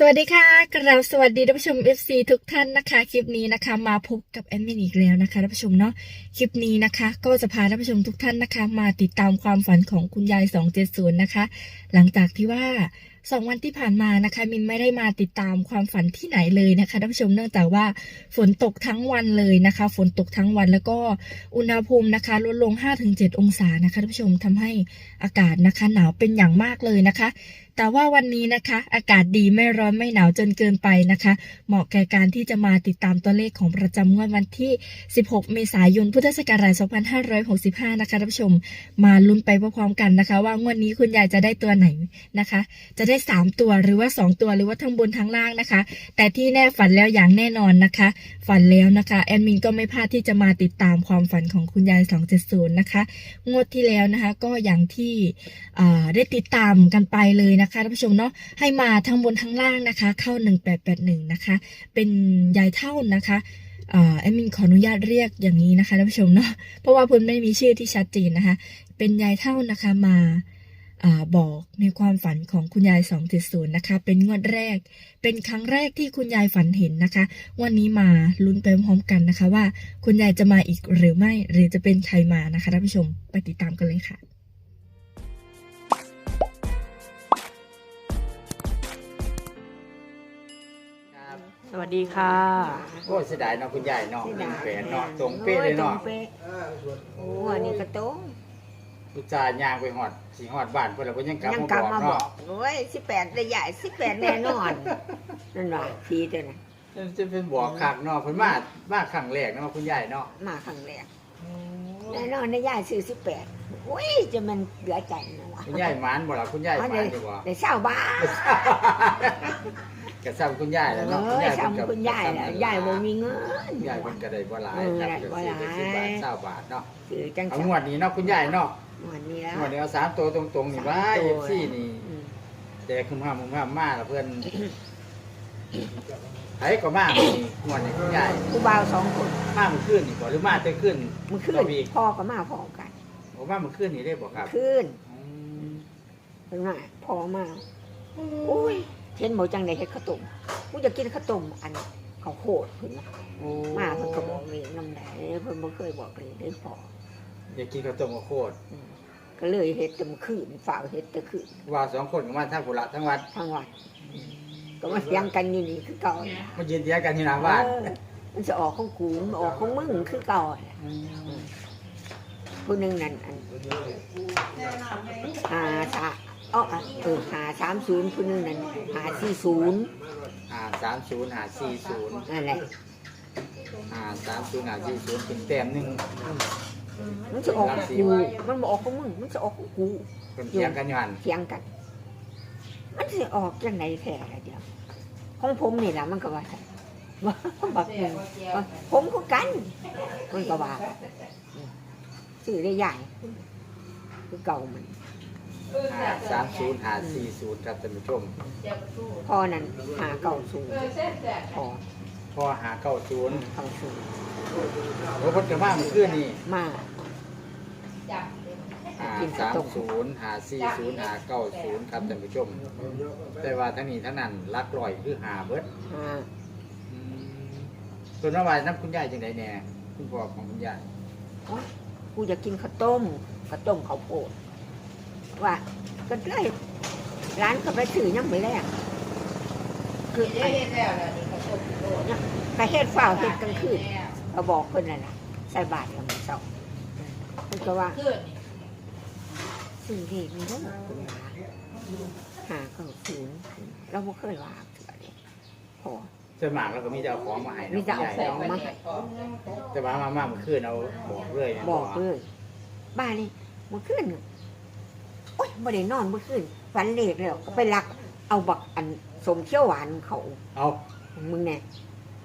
สวัสดีค่ะกราบสวัสดีท่านผู้ชม FC ทุกท่านนะคะ คลิปนี้นะคะ มาพบกับแอดมินอีกแล้วนะคะท่านผู้ชมเนาะ คลิปนี้นะคะ ก็จะพาท่านผู้ชมทุกท่านนะคะ มาติดตามความฝันของคุณยาย 270 นะคะ หลังจากที่ว่า สองวันที่ผ่านมานะคะมินไม่ได้มาติดตามความฝันที่ไหนเลยนะคะท่านผู้ชมเนื่องจากว่าฝนตกทั้งวันเลยนะคะ ฝนตกทั้งวันแล้วก็อุณหภูมินะคะลดลง 5-7 องศานะคะท่านผู้ชมทำให้อากาศนะคะ หนาวเป็นอย่างมากเลยนะคะ แต่ว่าวันนี้นะคะ อากาศดีไม่ร้อนไม่หนาวจนเกินไปนะคะ เหมาะแก่การที่จะมาติดตามตัวเลขของประจำงวดวันที่ 16 เมษายนพุทธศักราช 2565 นะคะท่านผู้ชม มาลุ้นไปพร้อมๆกันนะคะ ว่างวดนี้คุณยายจะได้ตัวไหนนะคะ จะได้3ตัวหรือว่า2ตัวหรือว่าทั้งบนทั้งล่างนะคะ แต่ที่แน่ฝันแล้วอย่างแน่นอนนะคะ ฝันแล้วนะคะแอดมินก็ไม่พลาดที่จะมาติดตามความฝันของคุณยาย270นะคะงวดที่แล้วนะคะ ก็อย่างที่ได้ติดตามกันไปเลยนะคะท่านผู้ชมเนาะให้มาทั้งบนทั้งล่างนะคะ เข้า1881นะคะ เป็นยายเท่านะคะแอดมินขออนุญาตเรียกอย่างนี้นะคะท่านผู้ชมเนาะเพราะว่าเพิ่นไม่มีชื่อที่ชัดเจนนะคะ เป็นยายเท่านะคะมา อ่าบอกในความฝันของคุณยาย 270 นะคะ เป็นงวดแรก เป็นครั้งแรกที่คุณยายฝันเห็นนะคะ วันนี้มาลุ้นไปพร้อมกันนะคะ ว่าคุณยายจะมาอีกหรือไม่ หรือจะเป็นใครมานะคะท่านผู้ชม ไปติดตามกันเลยค่ะครับสวัสดีค่ะ โอ้เสียดายเนาะคุณยายเนาะหนึ่งแปดเนาะตรงเป๊ะเลยเนาะ โอ้ตรงป๊โอ้อันนี้ก็ตรง อุตส่าห์ย่างไปหอดสีหอดบ้านเพื่อนเราก็ยังกลับยังมากลับบอกมาบอเนาะกโอ้ยสิบแปดระยะสิบแปดแน่นอนนั่นว่ะทีเดียวนะจะเป็นบอกคักเนาะเพิ่นมามาครั้งแรกเนาะคุณยายเนาะมาครั้งแรกแน่นอนระยะซื้อสิบแปดโอ้ยจะมันเหลือใจนะวะคุณยายหมานบ่ล่ะคุณยายหอ๋อมานอยู่บ่ได้เศร้าบ้าน กระซ้ำคุณยายแล้วเอเนาะอซ้ำคุณยายแล้วยายบ่มีเงิน คุณยายเพิ่นก็ได้บ่หลายเออครับได้ก็บ่สิหลายได้สิบบาท20บาทเนาะซื้อจังเอาสังวดนี้เนาะคุณยายเนาะ วันนี้แล้วงวดนี้เอาสามตัวตรงๆนี่ว่าสามตัว FC นี่ อืมแต่คุณพ่อมึงพ่อมาแล้วเพิ่นไผก็มานี่งวดนี้คุณยายผู้บ่าวสองคนมาเมื่อคืนนี่บ่หรือมาแต่คืนเมื่อคืนต่อีกพ่อก็มาพร้อมกันผมว่าเมื่อคืนนี่ได้บ่ครับคืนอืมเพิ่นว่าพ่อมาโอ้ยเห็นหมอจังไดเฮ็ดข้าวต้มกูจะกินข้าวต้มอันข้าวโพดเพิ่นว่าโอ้มาเพิ่นก็บอกเลยน้ำไหลเพิ่นบ่เคยบอกเลยได้พอ อยากกินข้าวต้มข้าวโคตรอืมก็เลยเฮ็ดแตำคืนฝากเฮ็ดแต่คืนว่าสองคนก็มาทั้งกุละทั้งวัดทั้งวันก็มาเถียงกันอยู่นี่คือเก่าน่ะมายืนเถียงกันที่หน้าบ้านเออมันจะออกของกูมันออกของมึงคือเก่าน่ะผู้หนึงนั่นอันหาสาอ๋อเออหาสามศูนย์ผู้หนึงนั่นหาสี่ศูนย์อ่าสามศูนย์หาสี่ศูนย์นั่นแหละอ่าสามศูนย์หาสี่ศูนย์เป็นแต้มหนึ่ง มันจะออกของกูมันบอกออกของมึง มันจะออกของกูเป็นเถียงกันอยู่หันเถียงกัน มันจะออกจังไหนแท้ละเดียวของผมนี่แหละมันก็ว่าซั่นว่าบักหนึ่งว่าผมก็กัน มันก็ว่าซื้อได้ใหญ่คือเก่ามันอ่าสามศูนย์หาสี่ศูนย์ครับท่านผู้ชมพอนั้นหาเก่าสูงพอพอหาเก้าศูนย์เก่าสูงโอ้คนกันมาเมื่อคืนนี่มาอ่าสามศูนย์หาสี่ศูนย์หาเก้าศูนย์ครับท่านผู้ชม แต่ว่าทั้งนี้ทั้งนั้นลักลอยคือหาเบิดหาอืมส่วนนวายน้ำคุณยายจังไดแน่คุณพ่อของคุณยายโอ๊ยกูจะกินข้าวต้มข้าวต้มข้าวโพดว่าก็เลยร้านก็ไปถือยังไม่แรกคือไอ้ไปเฮ็ดฝ้าวเฮ็ดกลางคืน ก็บอกคนนั่นน่ะใส่บาตรกับมันเศร้ามันก็ว่าสิ่งที่มันต้องคุณหาหาเข้าศูนย์เราไม่เคยว่าเถื่อเลยพอส่วนมากเราก็มีแต่เอาของมาให้มีเนาะแต่คุณเอายายของมาให้แต่ว่ามามาเมื่อคืนเอาบอกเลยนะบอกเลย บ้านนี่เมื่อคืนน่ะโอ๊ยไม่ได้นอนเมื่อคืนฝันเล็กแล้วก็ไปลัก เอาบักอันสมเขียวหวานเขาเอามึงเนี่ย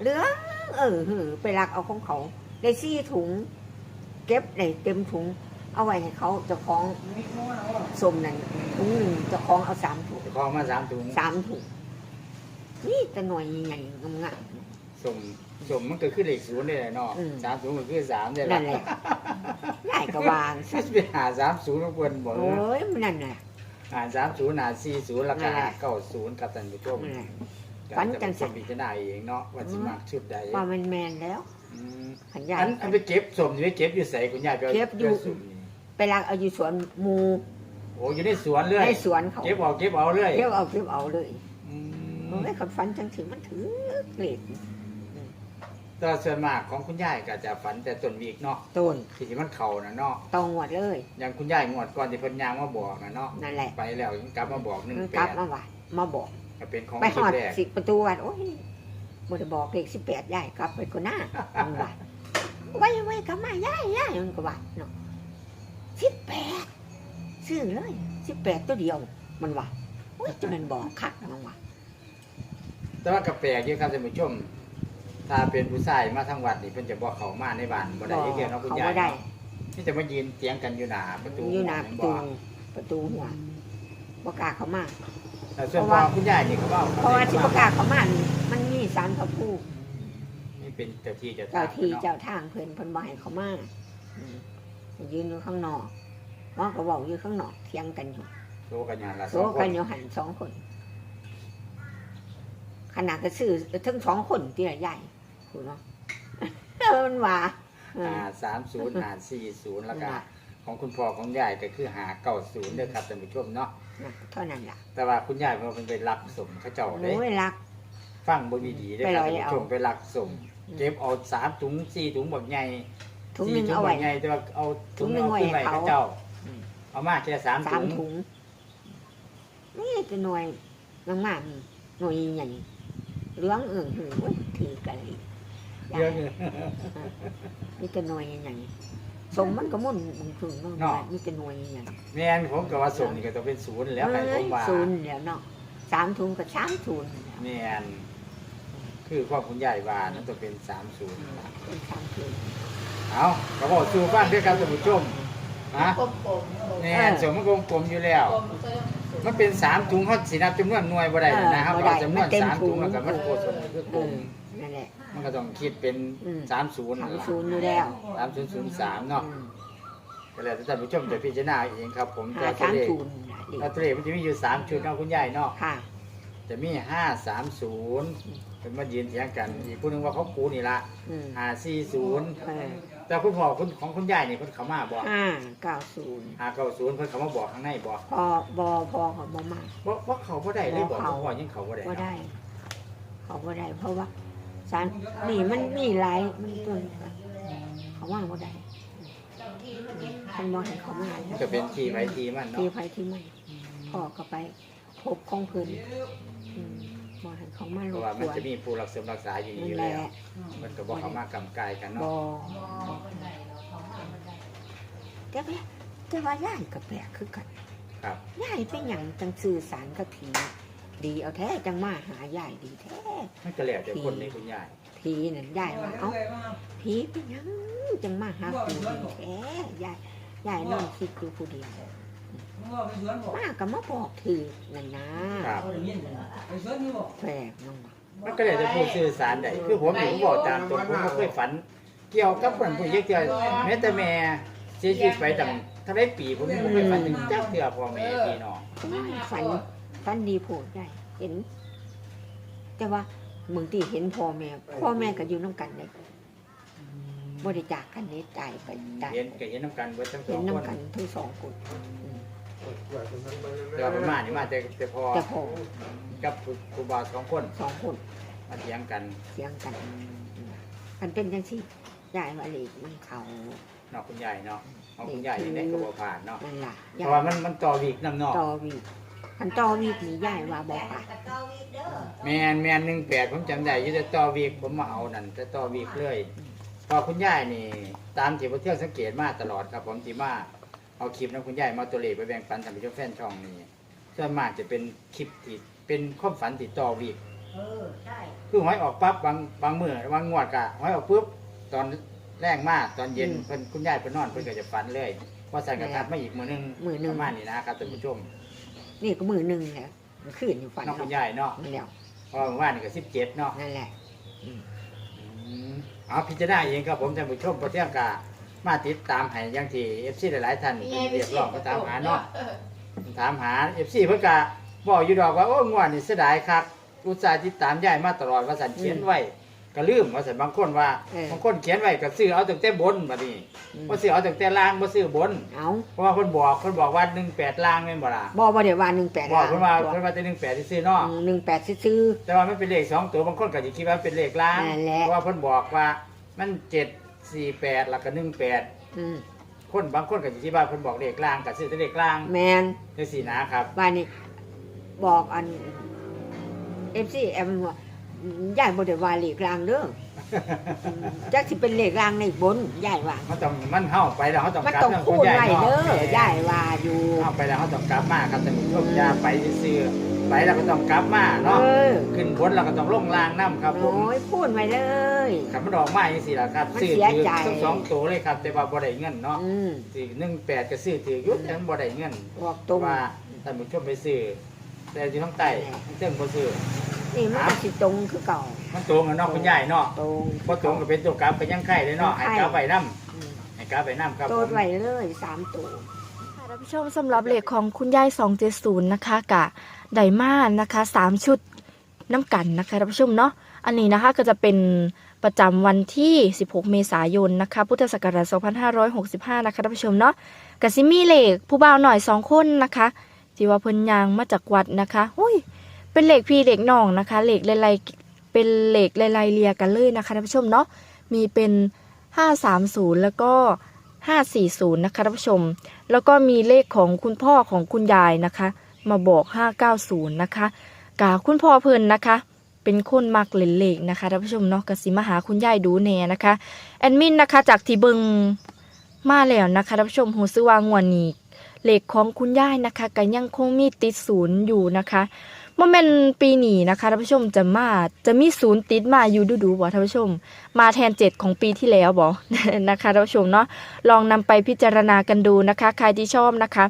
เหลือเออหือไปลักเอาของเขาได้ซี่ถุง เก็บได้เต็มถุง เอาไว้ให้เขาเจะคล้าของสมนั่นถุงหนึ่งเจะคล้าของเอาสามถุงของมาสามถุงสามถุงนี่แต่หน่วยใหญ่ๆงาม สมสมมันก็คือเลขศูนย์ได้เนาะอืม สามศูนย์ก็คือสามได้ๆนั่นแหละใหญ่กระวางไม่ไปหาสามศูนย์ของเพิ่นบอกโอ้ยมันนั่นน่ะ หาสามศูนย์หาสี่ศูนย์รานั่คานแหละ เก้าศูนย์ครับท่านผู้ชม นั่นแหละ ฝันจังสัสันนพิจารณาเองเนาะว่าสิมักชุดใดว่ามันแมนแล้วอืมขันยาย อันอันไปเก็บสมอยู่ไปเก็บอยู่ใส่คุณยายไปาเก็บอยู่ ไปสมนี่ไปลักเอาอยู่สวนหมูโอ้อยู่ในสวนเลยในสวนเขาเก็บเอาเก็บเอาเลยเก็บเอาเก็บเอาเลยอืมมันไม่ขันฝันจังถึงมันถือเกล็ดแต่ส่วนมากของคุณยายก็จะฝันแต่ต้นวีกเนาะต้นที่มันเข่านะเนาะตองหมดเลยอย่างคุณยายงวดก่อนที่เพิ่นยางมาบอกนะเนาะนั่นแหละไปแล้วยังกลับมาบอกหนึ่งมันแปกลับดมาว่ามาบอก ก็เป็นของไปคหลิอปดแรกสิประตูวัดโอ้ยบ่ได้บอกเลขสิบแปดย่ายกลับไปก็หน้ามันว่าไว้ไว้กลับมาย่ายย่ายมันก็ว่าเนาะสิบแปดซื้อเลยสิบแปดตัวเดียว มันว่าโอ้ยจะมันบอกคักมันว่าแต่ว่าก็แปลกอยู่ครับท่านผู้ชม ถ้าเป็นผู้ชายมาทั้งวัดนี่เพิ่นจะบอกเขามาในบ้านบ่ได้เกี่ยวเนาะคุณเขายายบ่ได้เนาะนี่จะมายืนเถียงกันอยู่หน้าประตูอยู่หน้าประตูบ่ประตูหัว บ่กล้าเขามา แต่ส่วนเพพ่ราะอว่าคุณยายนี่ก็เว้าเพราะว่าที่บ่กล้าเขามานี่มันมีสารพระภูมินี่เป็นเจ้าที่เจ้าทาเจ้างที่เนาะเจ้าทางเพิ่นเพิ่นบ่ให้เขามาอืมยืนอยู่ข้างนอกว่าก็บอกอยู่ข้างนอกเถียงกันอยู่โซกันอย่างละโซสองคกันนอยู่หันสองคน ขนาดก็ซื้อทั้งสองคนที่ละใหญ่คุณเนาะ มันว่าเออ อ่าสามศูนย์หาสี่ศูนย์แล้วก็นั่นล่ะ ของคุณพ่อของยายก็คือหาเก้าศูนย์เด้อครับท่านผู้ชมเนาะน่ะเท่านั้นล่ะแต่ว่าคุณยายเพิ่นไปรักสมเขาเจ้าเด้ โอ้ยรัก ฟังบ่มีดีเด้อครับไปท่านร้อยผู้ชมเอาไปรักสมอืมเก็บเอาสามถุงสี่ถุงบักใหญ่ถุงหสี่นึ่งถุงเอาบัไว้กใหญ่แต่ว่าเอาถุงหนึ่งเอาไว้ขึ้นไว้ให้เขา เขาเจ้าอืมเอามาแค่สามสาถุมงถุง นี่จะหน่วยน้ำมากหน่วยใหญ่เหลืองเอื่งหือเว้ยถือกันเลยเยอะเลย นี่จะหน่วยใหญ่ สมมันก็มุ่นมึงถึงเนาะนี่จะหน่วยใหญ่แม่นผมก็ว่าสมนี่ก็ต้องเป็นศูนย์แล้วใครผมว่าศูนย์แล้วเนาะสามถุงกับสามศูนย์แม่นคือความคุณยายว่านั่นต้องเป็นสามศูนย์เป็นสามศูนย์เอาก็บอกสู่ฟังด้วยครับท่านผู้ชมนะกลมๆแม่นสมมันกลมๆอยู่แล้วกลมเติมมันเป็นสามถุงเขาสินับจำนวนหน่วยบ่ได้นะครับเอาจำนวนสามถุงแล้วก็มันโคตรคือกเอลมอ นั่นแหละ มันก็ต้องคิดเป็นอืม สามศูนย์สามศูนย์อยู่แล้วสามศูนย์ศูนย์สามเนาะอืมก็แล้วแต่ท่านผู้ชมจะพิจารณาเองครับ ผมหาตัวสามเลขศูนย์น่ะดิตัวเลขมันจะมีอยู่สามชุดเนาะคุณยายเนาะ ค่ะ จะมีห้าสามศูนย์เป็นมายืนเถียงกัน อีกผู้หนึงว่าเขากูนี่ละอืมห้าสี่ศูนย์เออแต่คุณพ่อคุณของคุณยายนี่เพิ่นเขามาบอกห้าเก้าศูนย์ห้าเก้าศูนย์เพิ่นเขามาบอกข้างในบอกพอบอพอเขาบ่มาว่าว่าเขาบ่ได้เลยบอกบ่เขา คุณพ่อยังเขาบ่ได้บ่เนาะได้ เขาบ่ได้ เพราะว่า สารนี่มันมีหลายมันตัวเขาว่าบ่ได้ท่านบ่ให้เขามามันก็เป็นทีไว้ทีมันที่เนาะไปที่ไม่พ่อก็ไปพบของเพิ่นอืมบ่ให้เขามาเพรราะบว่ามันกวนจะมีผู้รักษารักษาอยู่นี่นั่อนยู่แหแล้วละมันก็บอกเขามากำกายกันบ่เนาะแต่ว่าแต่ว่ายายก็แปลกคือกันครับยายเป็นหยังจังสื่อสารกับผี ดีเอาแท้จังมาหายายดีแท้มันก็แล้วแต่คนในคุณยายผีนั่นยายว่าเอ้าผีเป็นหยังจังมาหาผีดีแท้ยายยายนอนคิดอยู่ผู้เดียวมาก็มาบอกถือนั่นนะครับแปลกน้องว่ามันก็แล้วแต่ผู้สื่อสารได้คือผมนี่ผมบอกตามตรงผมก็เคยฝัน เกี่ยวกับคนผู้เยอะเกี่ยวแม้แต่แม่เสียชีวิตไปตั้งเท่าไรปีผมยังบ่เคยฝันถึงเจ้าเถื่อพ่อแม่พี่น้องโอ้ยฝัน ฝันดีโผดได้เห็น แต่ว่าเมืองที่เห็นพ่อแม่พ่อแม่ก็อยู่น้ำกันเลยบริจาคกันนี้ตายไปตายเห็นก็เห็นน้ำกันเบิดทั้งสเห็อนงคนน้ำกันทั้งสองคนอืมแต่ว่ามันมานี่มาแต่แต่พอแต่พ่อกับครูครูบาสองคนสองคนมาเถียงกันเสียงกันมันเป็นจังสิยายมาเลยมันเขาเนาะคุณยายเนาะของคุณยายนี่ได้ก็บ่ผ่านเนาะนั่นล่ะเพยายราะว่ามันมันต่อวีกน้ำเนอกต่อวีก คันต่อวีกนี่ยายว่าบอกอะแมนแมนหนึ่งแปดผมจำได้อยี่แต่ต่อวีกผมมาเอานั่นแต่ต่อวีกเลยพอคุณยายนี่ ตามที่ผมเที่ยวสังเกตมาตลอดครับ ผมที่มาเอาคลิปนะคุณยายมาตัวเลขไปแบ่งปันท่านผู้ชมแฟนช่องนี่ส่วนมากจะเป็นคลิปที่เป็นความฝันติดต่อวีกเออใช่คือหอยออกปั๊บบางบางมือบางงวดกะหอยออกปุ๊บตอนแรกมากตอนเย็นเพิ่นคุณยายเพิ่นนอนเพิ่นก็จะฝันเลยว่าสั่นกระทัดมาอีกมือหนึงประมาณนี้นะครับท่านผู้ชม นี่ก็มือหนึ่งแหละมันขึ้นอยู่ฝันเน้องคุณเนาะยายเนาะนั่นแหละเพราะว่าเมื่อวานนี่ก็สิบเจ็ดเนาะนั่นแหละอืมเอาพิจารณาเองครับผมท่านผู้ชมพอเที่ยงกามาติดตามให้อยังที่เอฟซีหลายๆท่านเพิ่นเรียกร้องมาตามหาเนาะถามหาเอฟซีเพิ่นกะบอกอยู่ดอกว่าโอ้งวดนี่เสียดายคักอุตส่าห์ติดตามยายมาตลอดว่าสันเขียนไว้ ก็ลืมว่าสันบางคนว่าเออบางคนเขียนไว้ก็ซื้อเอาตั้งแต่บนบัดนี้อืม บ่ซื้อเอาตั้งแต่ล่างบ่ซื้อบน เอาเพราะว่าเพิ่นบอกเพิ่นบอกว่า18ล่างแม่นบ่ล่ะบ่บ่ได้ว่าหนึ่งแปดบอกเพิ่นว่าเพิ่นว่าแต่18ที่ซื้อเนาะหนึ่งแปดซื้อ แต่ว่ามันเป็นเลขสองตัวบางคนก็สิคิดว่าเป็นเลขล่างนั่นแหละ เพราะว่าเพิ่นบอกว่ามัน748แล้วก็18ๆอืมคนบางคนก็สิคิดว่าเพิ่นบอกเลขล่างก็ซื้อแต่เลขล่างแมนจังซี่นะครับบ้านนี้บอกอันเอฟซีแอมว่า ย่ายบ่ได้ว่าเลขรางเด้ออืมจักสิเป็นเลขรางในบนย่ายว่ามันต้องมันเฮาไปแล้วเฮาต้องมันกลับต้องทางคูณณยาไว้นาะเด้อย่ายว่าอยู่เฮาไปแล้วเฮาต้องกลับมาครับแต่านผู้ชมอย่าไปซื่อๆไปแล้วก็ต้องกลับมาเอเนาะอขึ้นบนเราก็ต้องลงล่างน้ำครับผมโอ้ยพูดไว้เลย ขับมันออกมาจังซี่ล่ะครับมันซื้อเสียถือใจ ทั้งสองตัวเลยครับ แต่ว่าบ่ได้เงินเนาะอืมสิ18ก็ซื้อถืออยู่แต่มันบ่ได้เงินบอกเพตรงราะว่าท่านผู้ชมไปซื้อแต่อยู่ทางใต้เทิงบ่ซื้อ นี่มันก็สิตรงคือเก่ามันตรงกันเนาะคุณยายเนาะตรงบ่ตรงก็เป็นตัวกลับก็ยังไข่เลยเนาะให้กลับไว้นํอืมให้กลับไว้นํครับโตผดมไว้เลยสามตัวค่ะท่านผู้ชมสำหรับเลขของคุณยาย270นะคะกะไดมานะคะสามชุดน้ำกันนะคะท่านผู้ชมเนาะอันนี้นะคะก็จะเป็นประจำวันที่ 16 เมษายนนะคะ พุทธศักราช 2565 นะคะท่านผู้ชมเนาะกะซิมีเลขผู้บ่าวหน่อยสองคนนะคะที่ว่าเพิ่นยางมาจากวัดนะคะอุ้ย เป็นเลขพี่เลขน้องนะคะเลขไล่ๆเป็นเลขไล่ๆเลียกันเลยนะคะท่านผู้ชมเนาะมีเป็น 530 แล้วก็ 540 นะคะท่านผู้ชม แล้วก็มีเลขของคุณพ่อของคุณยายนะคะ มาบอก 590 นะคะกาคุณพ่อเพิ่นนะคะ เป็นคนมักเล่นเลขนะคะท่านผู้ชมเนาะกสิมาหาคุณยายดูแน่นะคะแอดมินนะคะจากที่เบิงมาแล้วนะคะท่านผู้ชมหูซื้อวางวนนี้เลขของคุณยายนะคะก็ยังคงมีติดศูนย์อยู่นะคะ โมเมนปีนี้นะคะท่านผู้ชมจะมาจะมีศูนย์ติดมาอยู่ดูๆบ่ท่านผู้ชม มาแทนเจ็ดของปีที่แล้วบ่นะคะท่านผู้ชมเนาะลองนำไปพิจารณากันดูนะคะ ใครที่ชอบนะคะ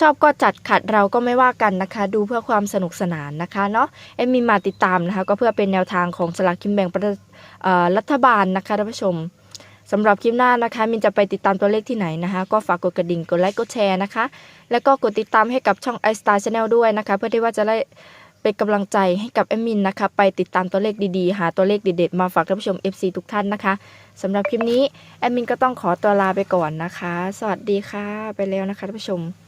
ชอบก็จัดขัดเราก็ไม่ว่ากันนะคะ ดูเพื่อความสนุกสนานนะคะเนาะเอ็มมีมาติดตามนะคะ ก็เพื่อเป็นแนวทางของสลากกินแบ่งร,รัฐบาลนะคะท่านผู้ชมสำหรับคลิปหน้านะคะ มินจะไปติดตามตัวเลขที่ไหนนะคะ ก็ฝากกดกระดิ่ง กดไลค์ กดแชร์นะคะ แล้วก็กดติดตามให้กับช่อง i Star Channel ด้วยนะคะ เพื่อที่ว่าจะได้ เป็นกำลังใจให้กับแอมมินนะคะ ไปติดตามตัวเลขดีๆ หาตัวเลขเด็ดๆ มาฝากท่านผู้ชม FC ทุกท่านนะคะสำหรับคลิปนี้แอมมินก็ต้องขอตัวลาไปก่อนนะคะ สวัสดีค่ะ ไปแล้วนะคะท่านผู้ชม